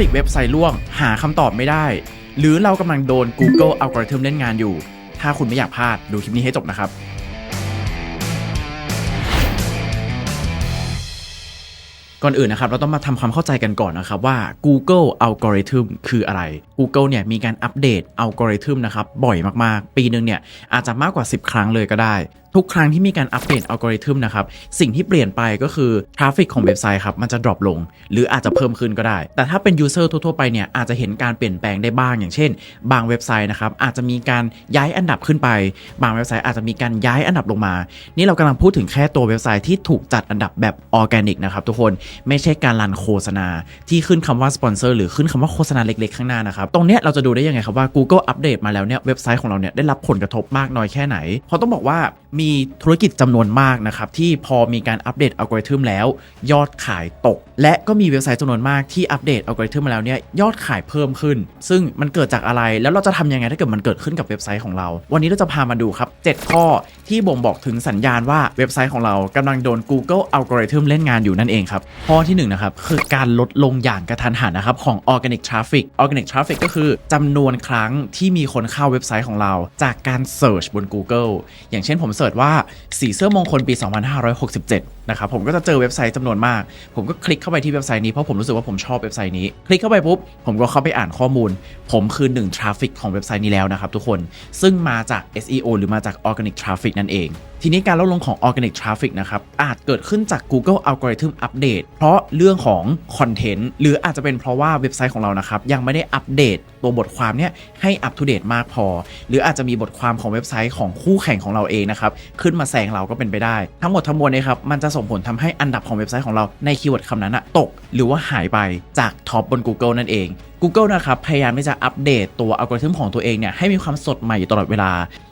ฟิกเว็บไซต์ล่วง หาคำตอบไม่ได้ หรือเรากำลังโดน Google อัลกอริทึมเล่นงานอยู่ ถ้าคุณไม่อยากพลาดดูคลิปนี้ให้จบนะครับก่อนอื่นนะครับเราต้องมาทำความเข้าใจกันก่อนนะครับว่า Google Algorithm คืออะไร Google เนี่ยมีการอัปเดตอัลกอริทึมนะครับบ่อยมากๆ ปีหนึ่งเนี่ยอาจจะมากกว่า 10 ครั้งเลยก็ได้ ทุกครั้งที่มีการอัปเดตอัลกอริทึมนะครับ สิ่งที่เปลี่ยนไปก็คือทราฟฟิกของเว็บไซต์ครับ มันจะดรอปลง หรืออาจจะเพิ่มขึ้นก็ได้ แต่ถ้าเป็นยูเซอร์ทั่วๆไปเนี่ย อาจจะเห็นการเปลี่ยนแปลงได้บ้าง อย่างเช่น บางเว็บไซต์นะครับ อาจจะมีการย้ายอันดับขึ้นไป บางเว็บไซต์อาจจะมีการย้ายอันดับลงมา นี่เรากำลังพูดถึงแค่ตัวเว็บไซต์ที่ถูกจัดอันดับแบบออร์แกนิกนะครับทุกคนไม่ใช่การรันโฆษณา ที่ขึ้นคำว่าสปอนเซอร์หรือขึ้นคำว่าโฆษณาเล็กๆข้างหน้านะครับตรงเนี้ยเราจะดูได้ยังไงครับว่า Google อัปเดตมาแล้วเนี่ยเว็บไซต์ของเราเนี่ยได้รับผลกระทบมากน้อยแค่ไหนเพราะต้องบอกว่ามีธุรกิจจำนวนมากนะครับ ที่พอมีการอัปเดตอัลกอริทึมแล้ว ยอดขายตก และก็มีเว็บไซต์จำนวนมากที่อัปเดตอัลกอริทึมมาแล้วเนี่ยยอดขายเพิ่มขึ้น ซึ่งมันเกิดจากอะไรแล้วเราจะทำยังไงถ้าเกิดมันเกิดขึ้นกับเว็บไซต์ของเรา วันนี้เราจะพามาดูครับ 7 ข้อที่บ่งบอกถึงสัญญาณว่าเว็บไซต์ของเรากำลังโดน Google อัลกอริทึมเล่นงานอยู่นั่นเองครับข้อที่หนึ่งนะครับคือการลดลงอย่างกระทันหันนะครับของ Organic Traffic Organic Traffic ก็คือจำนวนครั้งที่มีคนเข้าเว็บไซต์ของเรา จากการ Search บน Google อย่างเช่นผมเสิร์ชว่าสีเสื้อมงคลปี 2567 นะครับผมก็จะเจอเว็บไซต์จำนวนมาก ผมก็คลิกเข้าไปที่เว็บไซต์นี้เพราะผมรู้สึกว่าผมชอบเว็บไซต์นี้ คลิกเข้าไปปุ๊บผมก็เข้าไปอ่านข้อมูล ผมคือหนึ่งทราฟฟิกของเว็บไซต์นี้แล้วนะครับทุกคนซึ่งมาจาก SEO หรือมาจาก Organic Traffic นั่นเอง ทีนี้การลดลงของ Organic Traffic นะครับอาจเกิดขึ้นจาก Google Algorithm Update เพราะเรื่องของคอนเทนต์หรืออาจจะเป็นเพราะว่าเว็บไซต์ของเรานะครับยังไม่ได้อัปเดตตัวบทความเนี่ยให้อัป to date มากพอ หรืออาจจะมีบทความของเว็บไซต์ของคู่แข่งของเราเองนะครับขึ้นมาแซงเราก็เป็นไปได้ ทั้งหมดทั้งมวลเนยครับมันจะสงผลทำให้อันดับของเว็บไซต์ของเราในคีย์เวิร์ดคำนั้นอะตก หรือว่าหายไปจากท็อปบน Google นั่นเอง Google นะครับพยายามที่จะอัปเดตตัวอัลกอริทึมของตัวเองเนี่ยให้มีความสดใหม่อยู่ตลอดเวลา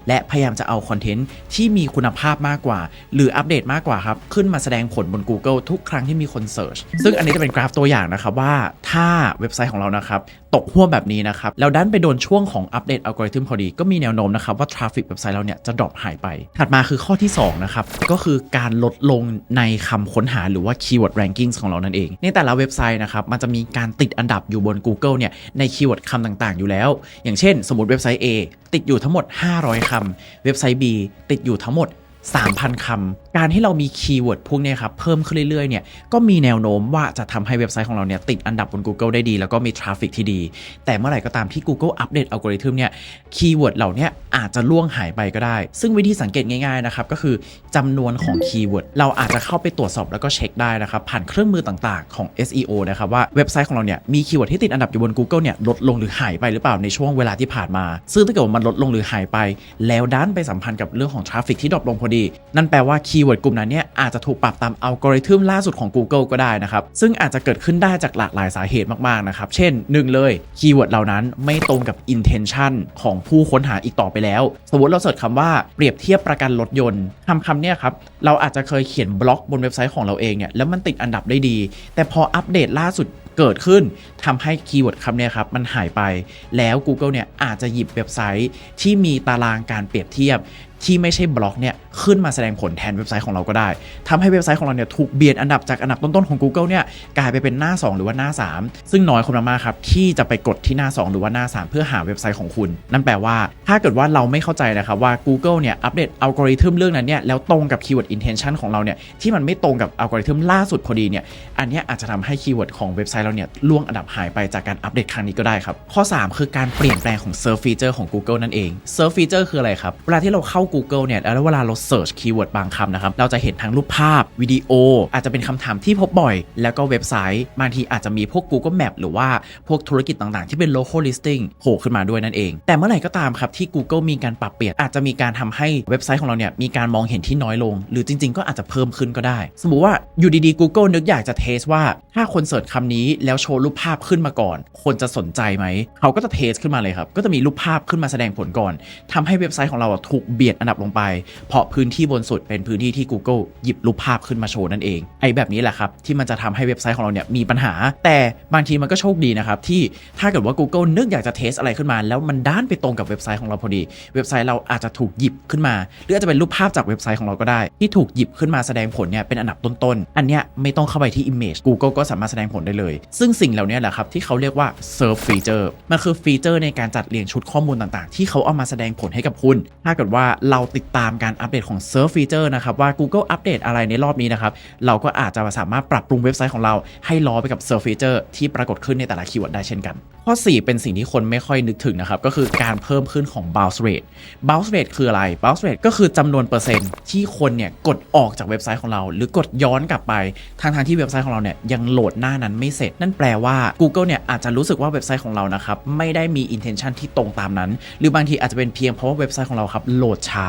และพยายามจะเอาคอนเทนต์ที่มีคุณภาพมากกว่า หรืออัปเดตมากกว่าครับ ขึ้นมาแสดงผลบน Google ทุกครั้งที่มีคนเสิร์ชซึ่งอันนี้จะเป็นกราฟตัวอย่างนะครับว่าถ้าเว็บไซต์ของเรานะครับตกห่วงแบบนี้นะครับแล้วดันไปโดนช่วงของอัปเดตอัลกอริทึมพอดีก็มีแนวโน้มนะครับว่าทราฟฟิกเว็บไซต์เราเนี่ยจะดรอปหายไป ถัดมาคือข้อที่2นะครับก็คือการลดลงในคำค้นหาหรือว่า Keyword Rankings ของเรานั่นเองในแต่ละเว็บไซต์นะครับมันจะมีการติดอันดับอยู่บน Google เนี่ยในคีย์เวิร์ดคำต่างๆ อยู่แล้ว อย่างเช่น สมมติเว็บไซต์ A ติดอยู่ทั้งหมด 500คำเว็บไซต์ B ติดอยู่ทั้งหมด 3,000คำการที่เรามีคีย์เวิร์ดพวกนี้ครับเพิ่มขึ้นเรื่อยๆเนี่ยก็มีแนวโน้มว่าจะทำให้เว็บไซต์ของเราเนี่ยติดอันดับบน Google ได้ดี แล้วก็มีทราฟฟิกที่ดี แต่เมื่อไหร่ก็ตามที่ Google อัปเดตอัลกอริทึมเนี่ยคีย์เวิร์ดเหล่านี้อาจจะล่วงหายไปก็ได้ ซึ่งวิธีสังเกตง่ายๆนะครับก็คือจำนวนของคีย์เวิร์ดเราอาจจะเข้าไปตรวจสอบแล้วก็เช็คได้นะครับผ่านเครื่องมือต่างๆของ SEO นะครับว่าเว็บไซต์ของเราเนี่ยมีคีย์เวิร์ดที่ติดอันดับอยู่บน Google เนี่ยลดลงหรือหายไปหรือเปล่าในช่วงเวลาที่ผ่านมา ซึ่งถ้าเกิดว่ามันลดลงหรือหายไป แล้วด้านไปสัมพันธ์กับเรื่องของทราฟฟิกที่ดรอปลงพอดีนั่นแปลว่าคีย์เวิร์ดกลุ่มนั้นเนี่ยอาจจะถูกปรับตามอัลกอริทึมล่าสุดของ Google ก็ได้นะครับ ซึ่งอาจจะเกิดขึ้นได้จากหลากหลายสาเหตุมากๆนะครับ เช่นหนึ่งเลยคีย์เวิร์ดเหล่านั้นไม่ตรงกับ intention ของผู้ค้นหาอีกต่อไปแล้ว สมมติเราเสิร์ชคำว่าเปรียบเทียบประกันรถยนต์คำคำเนี้ยครับเราอาจจะเคยเขียนบล็อกบนเว็บไซต์ของเราเองเนี่ยแล้วมันติดอันดับได้ดี แต่พออัปเดตล่าสุด เกิดขึ้นทำให้คีย์เวิร์ดคำเนี้ยครับมันหายไป แล้ว Google เนี่ยอาจจะหยิบเว็บไซต์ที่มีตารางการเปรียบเทียบที่ไม่ใช่บล็อกเนี่ยขึ้นมาแสดงผลแทนเว็บไซต์ของเราก็ได้ทำให้เว็บไซต์ของเราเนี่ยถูกเบียดอันดับจากอันดับต้นๆของ Google เนี่ยกลายไปเป็นหน้า 2 หรือว่าหน้า 3 ซึ่งน้อยคนมากๆครับที่จะไปกดที่หน้า 2 หรือว่าหน้า 3 เพื่อหาเว็บไซต์ของคุณ นั่นแปลว่า ถ้าเกิดว่าเราไม่เข้าใจนะครับว่า Google เนี่ยอัปเดตอัลกอริทึมเรื่องนั้นเนี่ยแล้วตรงกับคีย์เวิร์ด intention ของเราเนี่ยที่มันไม่ตรงกับอัลกอริทึมล่าสุดพอดีเนี่ยอันนี้อาจจะทำให้คีย์เวิร์ดของเว็บไซต์เราเนี่ยล่วงอันดับหายไปจากการอัปเดตครั้งนี้ก็ได้ครับ ข้อ 3 คือการเปลี่ยนแปลงของ Search Feature ของ Google นั่นเอง Search Feature คืออะไรครับ เวลาที่เราเข้า Google เนี่ยแล้วเวลาเรา search keyword บางคำนะครับเราจะเห็นทั้งรูปภาพวิดีโอ อาจจะเป็นคำถามที่พบบ่อย แล้วก็เว็บไซต์บางทีอาจจะมีพวก Google Map หรือว่าพวกธุรกิจต่างๆ ที่เป็น local listing โผล่ขึ้นมาด้วยนั่นเอง แต่เมื่อไหร่ก็ตามครับที่ Google มีการปรับเปลี่ยนอาจจะมีการทำให้เว็บไซต์ของเราเนี่ยมีการมองเห็นที่น้อยลง หรือจริง ๆ ก็อาจจะเพิ่มขึ้นก็ได้ สมมุติว่าอยู่ดีๆ Google นึกอยากจะเทสว่าถ้าคนเสิร์ชคำนี้แล้วโชว์รูปภาพขึ้นมาก่อน คนจะสนใจไหม เขาก็จะเทสขึ้นมาเลยครับ ก็จะมีรูปภาพขึ้นมาแสดงผลก่อนทำให้เว็บไซต์ของเราถูกเบียดอันดับลงไป เพราะพื้นที่บนสุดเป็นพื้นที่ที่ Google หยิบรูปภาพขึ้นมาโชว์นั่นเอง ไอ้แบบนี้แหละครับที่มันจะทำให้เว็บไซต์ของเราเนี่ยมีปัญหา แต่บางทีมันก็โชคดีนะครับที่ถ้าเกิดว่า Google นึกอยากจะเทสอะไรขึ้นมา แล้วมันด้านไปตรงกับเว็บไซต์ของเราพอดี เว็บไซต์เราอาจจะถูกหยิบขึ้นมา หรืออาจจะเป็นรูปภาพจากเว็บไซต์ของเราก็ได้ ที่ถูกหยิบขึ้นมาแสดงผลเนี่ยเป็นอันดับต้นๆ อันเนี้ยไม่ต้องเข้าไปที่ Image Google ก็สามารถแสดงผลได้เลยซึ่งสิ่งเหล่านี้แหละครับที่เขาเรียกว่า Serve Feature มันคือฟีเจอร์ในการจัดเรียงชุดข้อมูลต่างๆ ที่เขาเอามาแสดงผลให้กับคุณ ถ้าเกิดว่าเราติดตามการอัปเดตของ Serve Feature นะครับว่า Google อัปเดตอะไรในรอบนี้นะครับ เราก็อาจจะสามารถปรับปรุงเว็บไซต์ของเราให้ล้อไปกับ Serve Feature ที่ปรากฏขึ้นในแต่ละคีย์เวิร์ดได้เช่นกัน ข้อ 4 เป็นสิ่งที่คนไม่ค่อยนึกถึงนะครับ ก็คือการเพิ่มขึ้นของ bounce rate bounce rate คืออะไร bounce rate ก็คือจำนวนเปอร์เซ็นต์ที่คนเนี่ยกดออกจากเว็บไซต์ของเรา หรือกดย้อนกลับไปทางทางที่เว็บไซต์ของเราเนี่ยยังโหลดหน้านั้นไม่เสร็จ นั่นแปลว่า Google เนี่ยอาจจะรู้สึกว่าเว็บไซต์ของเรานะครับไม่ได้มี intention ที่ตรงตามนั้น หรือบางทีอาจจะเป็นเพียงเพราะว่าเว็บไซต์ของเราครับโหลดช้า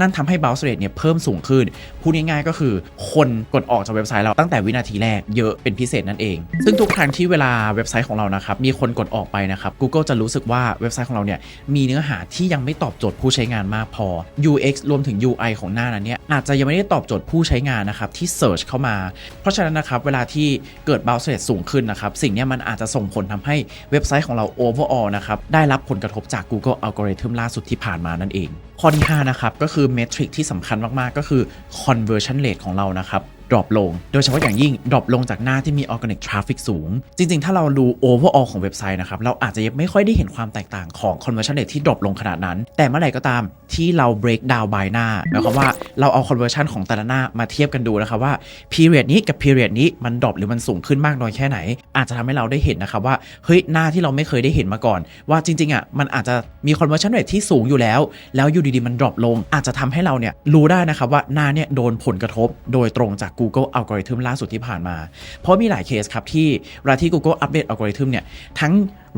นั่นทำให้ bounce rate เนี่ยเพิ่มสูงขึ้นพูดง่ายๆก็คือ คนกดออกจากเว็บไซต์เราตั้งแต่วินาทีแรกเยอะเป็นพิเศษนั่นเอง ซึ่งทุกครั้งที่เวลาเว็บไซต์ของเรานะครับมีคนกดออกไปนะครับ Google จะรู้สึกว่าเว็บไซต์ของเราเนี่ยมีเนื้อหาที่ยังไม่ตอบโจทย์ผู้ใช้งานมากพอ UX รวมถึง UI ของหน้านั้นเนี่ยอาจจะยังไม่ได้ตอบโจทย์ผู้ใช้งานนะครับที่ Search เข้ามา เพราะฉะนั้นนะครับเวลาที่เกิด bounce rate สูงขึ้นนะครับสิ่งนี้มันอาจจะส่งผลทำให้เว็บไซต์ของเรา overall นะครับได้รับผลกระทบจาก Google algorithm ล่าสุดที่ผ่านมานั่นเองข้อที่5นะครับก็คือเมทริกที่สำคัญมาก ๆ ก็คือ conversion rate ของเรานะครับ ดรอปลง โดยเฉพาะอย่างยิ่งดรอปลงจากหน้าที่มี organic traffic สูง จริง ๆ ถ้าเราดู overall ของเว็บไซต์นะครับ เราอาจจะยังไม่ค่อยได้เห็นความแตกต่างของ conversion rate ที่ดรอปลงขนาดนั้น แต่เมื่อไหร่ก็ตามที่เรา break down by หน้าหมายความว่าเราเอา conversion ของแต่ละหน้ามาเทียบกันดูนะครับว่า period นี้กับ period นี้มันดรอปหรือมันสูงขึ้นมากน้อยแค่ไหน อาจจะทำให้เราได้เห็นนะครับว่าเฮ้ยหน้าที่เราไม่เคยได้เห็นมาก่อน ว่าจริงๆอะมันอาจจะมี conversion rate ที่สูงอยู่แล้ว แล้วอยู่ดีๆมันดรอปลง อาจจะทำให้เราเนี่ยรู้ได้นะครับว่าหน้าเนี่ยโดนผลกระทบโดยตรงจาก Google algorithm ล่าสุดที่ผ่านมา เพราะมีหลายเคสครับที่เวลาที่ Google อัปเดตอัลกอริทึมเนี่ยทั้ง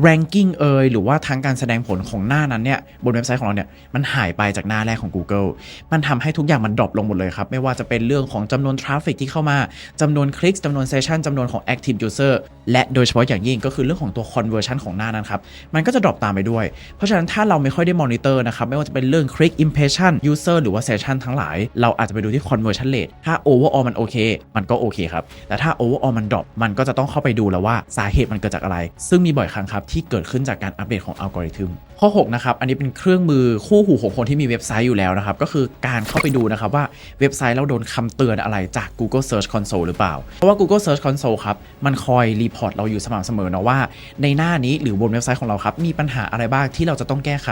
ranking เอยหรือว่าทั้งการแสดงผลของหน้านั้นเนี่ยบนเว็บไซต์ของเราเนี่ยมันหายไปจากหน้าแรกของ Google มันทำให้ทุกอย่างมันดรอปลงหมดเลยครับ ไม่ว่าจะเป็นเรื่องของจำนวนทราฟฟิกที่เข้ามาจำนวนคลิกจำนวนเซสชันจำนวนของ active user และโดยเฉพาะอย่างยิ่งก็คือเรื่องของตัว conversion ของหน้านั้นครับ มันก็จะดรอปตามไปด้วย เพราะฉะนั้นถ้าเราไม่ค่อยได้มอนิเตอร์นะครับไม่ว่าจะเป็นเรื่อง click impression user หรือว่า session ทั้งหลาย เราอาจจะไปดูที่ conversion rate ถ้า overall มันโอเค มันก็โอเคครับแต่ถ้า overall มันดรอปมันก็จะต้องเข้าไปดูแล้วว่าสาเหตุมันเกิดจากอะไร ซึ่งมีบ่อยครั้งครับที่เกิดขึ้นจากการอัปเดตของอัลกอริทึมข้อ6นะครับอันนี้เป็นเครื่องมือคู่หูของคนที่มีเว็บไซต์อยู่แล้วนะครับก็คือการเข้าไปดูนะครับว่าเว็บไซต์เราโดนคำเตือนอะไรจาก Google Search Console หรือเปล่า เพราะว่า Google Search Console ครับมันคอยรีพอร์ตเราอยู่สม่ำเสมอนะว่า ในหน้านี้หรือบนเว็บไซต์ของเราครับมีปัญหาอะไรบ้างที่เราจะต้องแก้ไข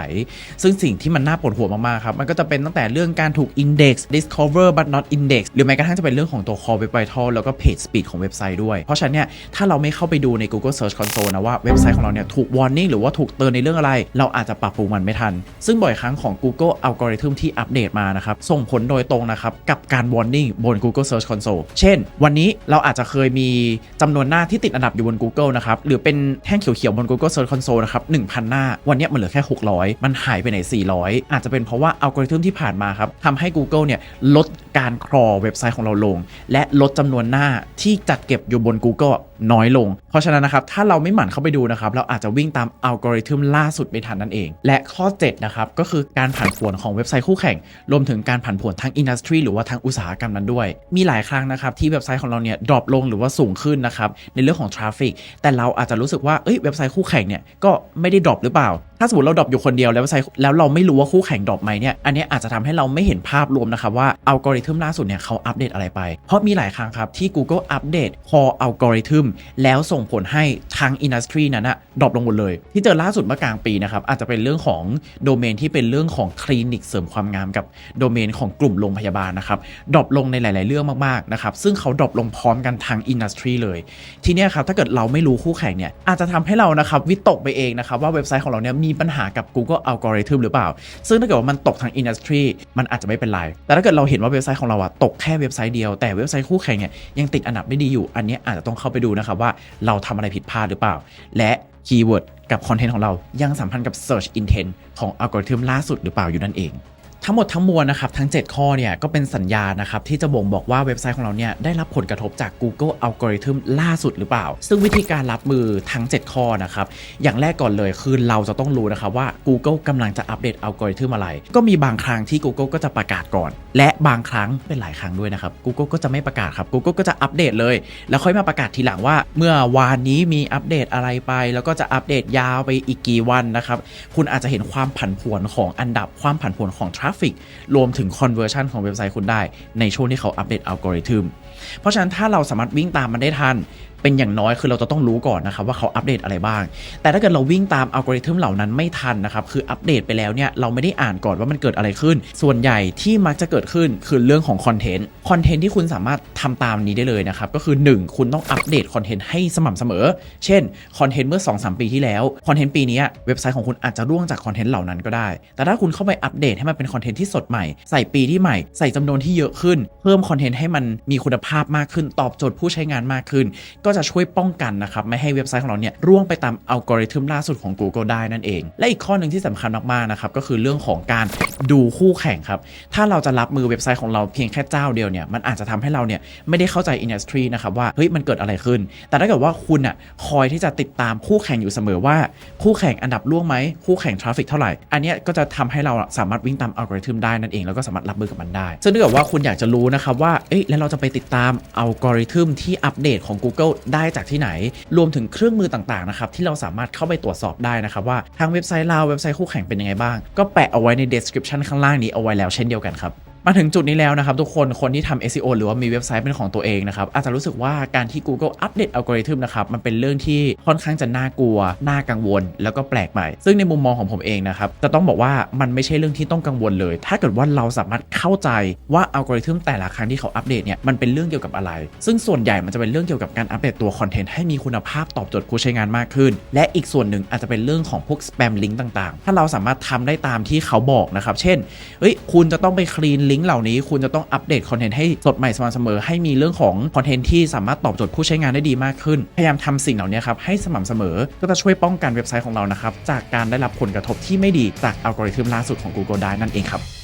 ซึ่งสิ่งที่มันน่าปวดหัวมากๆครับมันก็จะเป็นตั้งแต่เรื่องการถูก index discover but not index หรือแม้กระทั่งจะเป็นเรื่องของตัว core web vital แล้วก็ page speed ของเว็บไซต์ด้วย เพราะฉะนั้นเนี่ยถ้าเราไม่เข้าไปดูใน Google Search Console นะว่าเว็บไซต์ของเราเนี่ยถูก warning หรือว่าถูกเตือนในเรื่องอะไร เราอาจจะปรับปรุงมันไม่ทัน ซึ่งบ่อยครั้งของ Google algorithm ที่อัปเดตมานะครับส่งผลโดยตรงนะครับกับการ warning บน Google Search Console เช่น วันนี้เราอาจจะเคยมีจำนวนหน้าที่ติดอันดับอยู่บน Google นะครับหรือเป็นแท่งเขียวๆบน Google Search Console นะครับ1,000 หน้า วันนี้มันเหลือแค่ 600 มันหายไปไหน 400 อาจจะเป็นเพราะว่าอัลกอริทึมที่ผ่านมาครับทำให้ Google เนี่ยลดการครอเว็บไซต์ของเราลง และลดจำนวนหน้าที่จัดเก็บอยู่บน Google น้อยลง เพราะฉะนั้นนะครับถ้าเราไม่หมั่นเข้าไปดูนะครับเราอาจจะวิ่งตามอัลกอริทึมล่าสุดไม่ทันนั่นเอง และข้อ 7 นะครับ ก็คือการผันผวนของเว็บไซต์คู่แข่ง รวมถึงการผันผวนทั้งอินดัสทรีหรือว่าทั้งอุตสาหกรรมนั้นด้วย มีหลายครั้งนะครับที่เว็บไซต์ของเราเนี่ยดรอปลงหรือว่าสูงขึ้นนะครับในเรื่องของทราฟฟิกแต่เราอาจจะรู้สึกว่าเอ้ยเว็บไซต์คู่แข่งเนี่ยก็ไม่ได้ดรอปหรือเปล่า ถ้าสมมติเราดรอปอยู่คนเดียวแล้วเว็บไซต์แล้วเราไม่รู้ว่าคู่แข่งดรอปไหมเนี่ยอันนี้อาจจะทำให้เราไม่เห็นภาพรวมนะครับว่าอัลกอริทึมล่าสุดเนี่ยเขาอัปเดตอะไรไป เพราะมีหลายครั้งครับที่ Google อัปเดต core อัลกอริทึมแล้วส่งผลให้ทางอินดัสทรีนั้นอะดรอปลงหมดเลย ที่เจอล่าสุดเมื่อกลางปีนะครับอาจจะเป็นเรื่องของโดเมนที่เป็นเรื่องของคลินิกเสริมความงามกับโดเมนของกลุ่มโรงพยาบาลนะครับดรอปลงในหลาย ๆ เรื่องมาก ๆ นะครับ ซึ่งเขาดรอปลงพร้อมกันทางอินดัสทรีเลย ทีเนี้ยครับถ้าเกิดเราไม่รู้คู่แข่งเนี่ยอาจจะทำให้เรานะครับวิตกไปเองนะครับว่าเว็บไซต์ของเราเนี่ยมีีปัญหากับ Google Algorithm หรือเปล่า ซึ่งถ้าเกิดว่ามันตกทางอินดัสทรีมันอาจจะไม่เป็นไร แต่ถ้าเกิดเราเห็นว่าเว็บไซต์ของเราอะตกแค่เว็บไซต์เดียว แต่เว็บไซต์คู่แข่งเนี่ยยังติดอันดับไม่ดีอยู่ อันนี้อาจจะต้องเข้าไปดูนะครับว่าเราทำอะไรผิดพลาดหรือเปล่า และคีย์เวิร์ดกับคอนเทนต์ของเรายังสัมพันธ์กับ Search Intent ของอัลกอริทึมล่าสุดหรือเปล่าอยู่นั่นเอง ทั้งหมดทั้งมวลนะครับทั้ง 7 ข้อเนี่ยก็เป็นสัญญาณนะครับที่จะบ่งบอกว่าเว็บไซต์ของเราเนี่ยได้รับผลกระทบจาก Google Algorithm ล่าสุดหรือเปล่า ซึ่งวิธีการรับมือทั้ง 7 ข้อนะครับอย่างแรกก่อนเลยคือเราจะต้องรู้นะครับว่า Google กำลังจะอัปเดตอัลกอริทึมอะไร ก็มีบางครั้งที่ Google ก็จะประกาศก่อน และบางครั้งเป็นหลายครั้งด้วยนะครับ Google ก็จะไม่ประกาศครับ Google ก็จะอัปเดตเลย แล้วค่อยมาประกาศทีหลังว่า เมื่อวานนี้มีอัปเดตอะไรไป แล้วก็จะอัปเดตยาวไปอีกกี่วันนะครับคุณอาจจะเห็นความผันผวนของอันดับความผันผวนของทราฟฟิก รวมถึง conversion ของเว็บไซต์คุณได้ในช่วงที่เขาอัปเดตอัลกอริทึมเพราะฉะนั้นถ้าเราสามารถวิ่งตามมันได้ทัน เป็นอย่างน้อยคือเราจะต้องรู้ก่อนนะครับว่าเขาอัปเดตอะไรบ้าง แต่ถ้าเกิดเราวิ่งตามอัลกอริทึมเหล่านั้นไม่ทันนะครับคืออัปเดตไปแล้วเนี่ยเราไม่ได้อ่านก่อนว่ามันเกิดอะไรขึ้น ส่วนใหญ่ที่มักจะเกิดขึ้นคือเรื่องของคอนเทนต์คอนเทนต์ที่คุณสามารถทำตามนี้ได้เลยนะครับก็คือ 1 คุณต้องอัปเดตคอนเทนต์ให้สม่ำเสมอ เช่นคอนเทนต์เมื่อ 2-3 ปีที่แล้วคอนเทนต์ปีนี้เว็บไซต์ของคุณอาจจะร่วงจากคอนเทนต์เหล่านั้นก็ได้ แต่ถ้าคุณเข้าไปอัปเดตให้มันเป็นคอนเทนต์ที่สดใหม่ใส่ปีที่ใหม่ใส่จำนวนที่เยอะขึ้น เพิ่มคอนเทนต์ให้มันมีคุณภาพมากขึ้นตอบโจทย์ผู้ใช้งานมากขึ้น ก็จะช่วยป้องกันนะครับไม่ให้เว็บไซต์ของเราเนี่ยร่วงไปตามอัลกอริทึมล่าสุดของ Google ได้นั่นเอง และอีกข้อหนึ่งที่สำคัญมากๆนะครับก็คือเรื่องของการดูคู่แข่งครับถ้าเราจะรับมือเว็บไซต์ของเราเพียงแค่เจ้าเดียวเนี่ยมันอาจจะทำให้เราเนี่ยไม่ได้เข้าใจอินดัสทรีนะครับว่าเฮ้ยมันเกิดอะไรขึ้น แต่ถ้าเกิดว่าคุณอะคอยที่จะติดตามคู่แข่งอยู่เสมอว่าคู่แข่งอันดับล่วงไหมคู่แข่งทราฟฟิกเท่าไหร่ อันนี้ก็จะทำให้เราสามารถวิ่งตามอัลกอริทึมได้นั่นเองแล้วก็สามารถรับมือกับมันได้ซึ่งถ้าเกิดว่าคุณอยากจะรู้นะครับว่าเอ๊ะแล้วเราจะไปติดตามอัลกอริทึมที่อัปเดตของ Google ได้จากที่ไหน รวมถึงเครื่องมือต่างๆนะครับที่เราสามารถเข้าไปตรวจสอบได้นะครับว่าทางเว็บไซต์เราเว็บไซต์คู่แข่งเป็นยังไงบ้าง ก็แปะเอาไว้ใน description ข้างล่างนี้เอาไว้แล้วเช่นเดียวกันครับ มาถึงจุดนี้แล้วนะครับ ทุกคนคนที่ทำ SEO หรือว่ามีเว็บไซต์เป็นของตัวเองนะครับ อาจจะรู้สึกว่าการที่ Google อัปเดตอัลกอริทึมนะครับ มันเป็นเรื่องที่ค่อนข้างจะน่ากลัว น่ากังวล แล้วก็แปลกใหม่ ซึ่งในมุมมองของผมเองนะครับ จะต้องบอกว่ามันไม่ใช่เรื่องที่ต้องกังวลเลย ถ้าเกิดว่าเราสามารถเข้าใจว่าอัลกอริทึมแต่ละครั้งที่เขาอัปเดตเนี่ยมันเป็นเรื่องเกี่ยวกับอะไร ซึ่งส่วนใหญ่มันจะเป็นเรื่องเกี่ยวกับการอัปเดตตัวคอนเทนต์ให้มีคุณภาพตอบโจทย์ผู้ใช้งานมากขึ้น และอีกส่วนหนึ่งอาจจะเป็นเรื่องของพวกสแปมลิงก์ต่างๆ ถ้าเราสามารถทำได้ตามที่เขาบอกนะครับ เช่นเอ้ยคุณจะต้องไปคลีนลิงก์เหล่านี้คุณจะต้องอัปเดตคอนเทนต์ให้สดใหม่สม่ำเสมอ ให้มีเรื่องของคอนเทนต์ที่สามารถตอบโจทย์ผู้ใช้งานได้ดีมากขึ้น พยายามทำสิ่งเหล่านี้ครับให้สม่ำเสมอ ก็จะช่วยป้องกันเว็บไซต์ของเรานะครับจากการได้รับผลกระทบที่ไม่ดีจากอัลกอริทึมล่าสุดของ Google ได้นั่นเองครับ